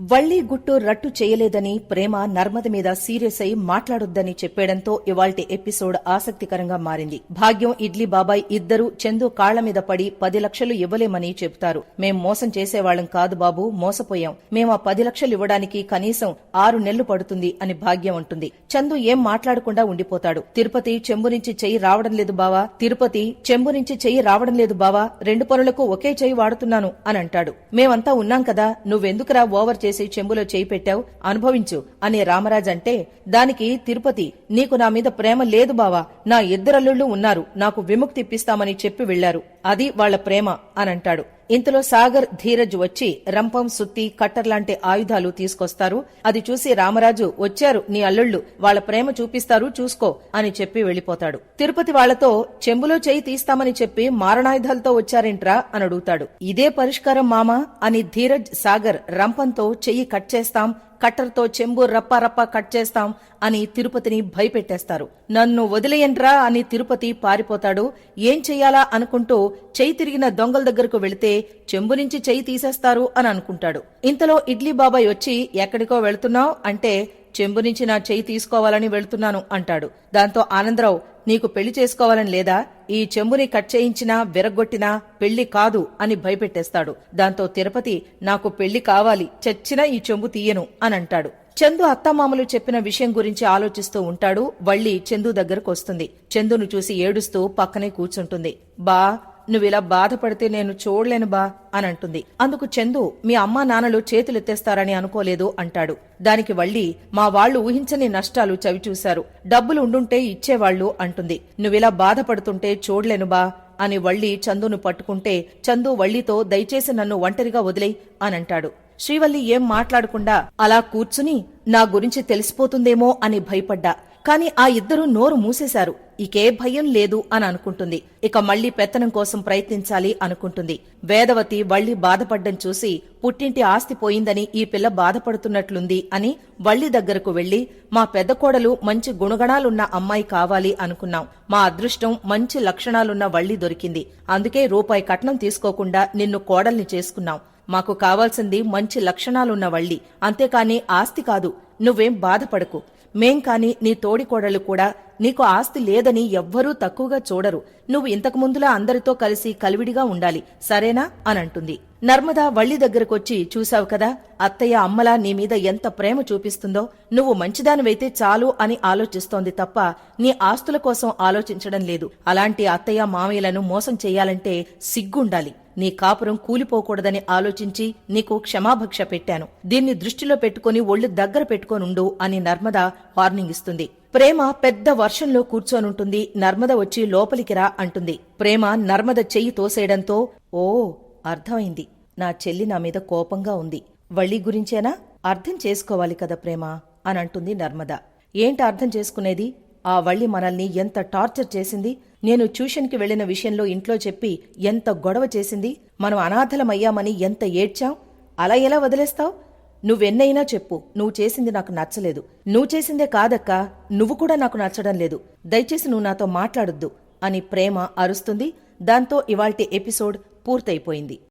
వళ్ళీ గుట్టు రట్టు చేయలేదని ప్రేమ నర్మద మీద సీరియస్ అయి మాట్లాడొద్దని చెప్పేయడంతో ఇవాల్టి ఎపిసోడ్ ఆసక్తికరంగా మారింది. భాగ్యం ఇడ్లీ బాబాయ్ ఇద్దరు చందు కాళ్ళ మీద పడి పది లక్షలు ఇవ్వలేమని చెబుతారు. మేం మోసం చేసేవాళ్ళం కాదు బాబు మోసపోయాం. మేం ఆ పది లక్షలు ఇవ్వడానికి కనీసం ఆరు నెలలు పడుతుంది అని భాగ్యం అంటుంది. చందు ఏం మాట్లాడకుండా ఉండిపోతాడు. తిరుపతి చెంబు నుంచి చెయ్యి రావడం లేదు బావా. తిరుపతి చెంబు నుంచి చెయ్యి రావడం లేదు బావా. రెండు పనులకు ఒకే చెయ్యి వాడుతున్నాను అని అంటాడు. మేమంతా ఉన్నాం కదా. నువ్వెందుకురా ఓవర్ చేసి చెంబులో చేయి పెట్టావు అనుభవించు అని రామరాజ్ అంటే దానికి తిరుపతి నీకు నా మీద ప్రేమ లేదు బావా నా ఇద్దరల్లుళ్ళు ఉన్నారు నాకు విముక్తి ఇప్పిస్తామని చెప్పి వెళ్ళారు అది వాళ్ళ ప్రేమ అని అంటాడు ఇంతలో సాగర్ ధీరజ్ వచ్చి రంపం సుత్తి కట్టర్ లాంటి ఆయుధాలు తీసుకొస్తారు. అది చూసి రామరాజు వచ్చారు నీ అల్లుళ్ళు వాళ్ళ ప్రేమ చూపిస్తారు చూసుకో అని చెప్పి వెళ్ళిపోతాడు తిరుపతి వాళ్ళతో చెంబులో చేయి తీస్తామని చెప్పి మారణాయుధాలతో వచ్చారేంట్రా అని అడుగుతాడు. ఇదే పరిష్కారం మామా అని ధీరజ్ సాగర్ రంపంతో చెయ్యి కట్ చేస్తాం కట్టర్తో చెంబు రప్ప రప్ప కట్ చేస్తాం అని తిరుపతిని భయపెట్టేస్తారు. నన్ను వదిలేయండ్రా అని తిరుపతి పారిపోతాడు. ఏం చెయ్యాలా అనుకుంటూ చెయ్యి తిరిగిన దొంగల దగ్గరకు వెళితే చెంబు నుంచి చెయ్యి తీసేస్తారు అని అనుకుంటాడు. ఇంతలో ఇడ్లీ బాబాయ్ వచ్చి ఎక్కడికో వెళుతున్నావు? అంటే చెంబు నుంచి నా చెయ్యి తీసుకోవాలని వెళ్తున్నాను అంటాడు. దాంతో ఆనందరావు నీకు పెళ్ళి చేసుకోవాలని లేదా ఈ చెంబుని కట్ చేయించినా విరగొట్టినా పెళ్ళి కాదు అని భయపెట్టేస్తాడు. దాంతో తిరుపతి నాకు పెళ్ళి కావాలి చచ్చినా ఈ చెంబు తీయను అని అంటాడు చందు అత్తమామలు చెప్పిన విషయం గురించి ఆలోచిస్తూ ఉంటాడు. వళ్ళి చందు దగ్గరకు వస్తుంది చందును చూసి ఏడుస్తూ పక్కనే కూర్చుంటుంది. బా నువ్విలా బాధపడితే నేను చూడలేను బా అని అంటుంది. అందుకు చందు మీ అమ్మా నాన్నలు చేతులెత్తేస్తారని అనుకోలేదు అంటాడు. దానికి వళ్ళి మా వాళ్ళు ఊహించని నష్టాలు చవిచూశారు డబ్బులు ఉండుంటే ఇచ్చేవాళ్ళు అంటుంది. నువ్విలా బాధపడుతుంటే చూడలేను బా అని వళ్ళి చందును పట్టుకుంటే చందు వళ్ళితో దయచేసి నన్ను ఒంటరిగా వదిలేయ్ అనంటాడు శ్రీవల్లి ఏం మాట్లాడకుండా అలా కూర్చుని నా గురించి తెలిసిపోతుందేమో అని భయపడ్డా. కాని ఆ ఇద్దరూ నోరు మూసేశారు. ఇకే భయం లేదు అని అనుకుంటుంది. ఇక మళ్ళీ పెత్తనం కోసం ప్రయత్నించాలి అనుకుంటుంది. వేదవతి వళ్ళి బాధపడ్డం చూసి పుట్టింటి ఆస్తి పోయిందని ఈ పిల్ల బాధపడుతున్నట్లుంది అని వళ్ళి దగ్గరకు వెళ్ళి మా పెద్ద కోడలు మంచి గుణగణాలున్న అమ్మాయి కావాలి అనుకున్నాం. మా అదృష్టం మంచి లక్షణాలున్న వళ్ళి దొరికింది. అందుకే రూపాయి కట్నం తీసుకోకుండా నిన్ను కోడల్ని చేసుకున్నాం. మాకు కావాల్సింది మంచి లక్షణాలున్న వళ్ళి అంతేకాని ఆస్తి కాదు. నువ్వేం బాధపడకు. మేం కాని నీ తోడికోడలు కూడా నీకు ఆస్తి లేదని ఎవ్వరూ తక్కువగా చూడరు. నువ్వు ఇంతకు ముందులా అందరితో కలిసి కలివిడిగా ఉండాలి. సరేనా? అనంటుంది నర్మదా వళ్ళి దగ్గరకొచ్చి చూశావు కదా అత్తయ్య అమ్మలా నీ మీద ఎంత ప్రేమ చూపిస్తుందో నువ్వు మంచిదానివైతే చాలు అని ఆలోచిస్తోంది తప్ప నీ ఆస్తుల కోసం ఆలోచించడం లేదు. అలాంటి అత్తయ్య మామయ్యలను మోసం చెయ్యాలంటే సిగ్గుండాలి. నీ కాపురం కూలిపోకూడదని ఆలోచించి నీకు క్షమాభక్ష పెట్టాను. దీన్ని దృష్టిలో పెట్టుకుని ఒళ్ళు దగ్గర పెట్టుకోనుండు అని నర్మద వార్నింగ్ ఇస్తుంది. ప్రేమ పెద్ద వర్షంలో కూర్చోనుంటుంది. నర్మద వచ్చి లోపలికి రా అంటుంది. ప్రేమ నర్మద చెయ్యి తోసేయడంతో ఓ అర్థమైంది. నా చెల్లి నా మీద కోపంగా ఉంది. వళ్ళీ గురించేనా? అర్థం చేసుకోవాలి కదా ప్రేమ అనంటుంది నర్మద. ఏంటి అర్థం చేసుకునేది? ఆ వళ్ళి మనల్ని ఎంత టార్చర్ చేసింది? నేను ట్యూషన్కి వెళ్ళిన విషయంలో ఇంట్లో చెప్పి ఎంత గొడవ చేసింది? మనం అనాథలమయ్యామని ఎంత ఏడ్చాం? అలా ఎలా వదిలేస్తావు? నువ్వెన్నైనా చెప్పు. నువ్వు చేసింది నాకు నచ్చలేదు. నువ్వు చేసిందే కాదక్కా. నువ్వు కూడా నాకు నచ్చడం లేదు. దయచేసి నువ్వు నాతో మాట్లాడొద్దు అని ప్రేమ అరుస్తుంది. దాంతో ఇవాల్టి ఎపిసోడ్ పూర్తయిపోయింది.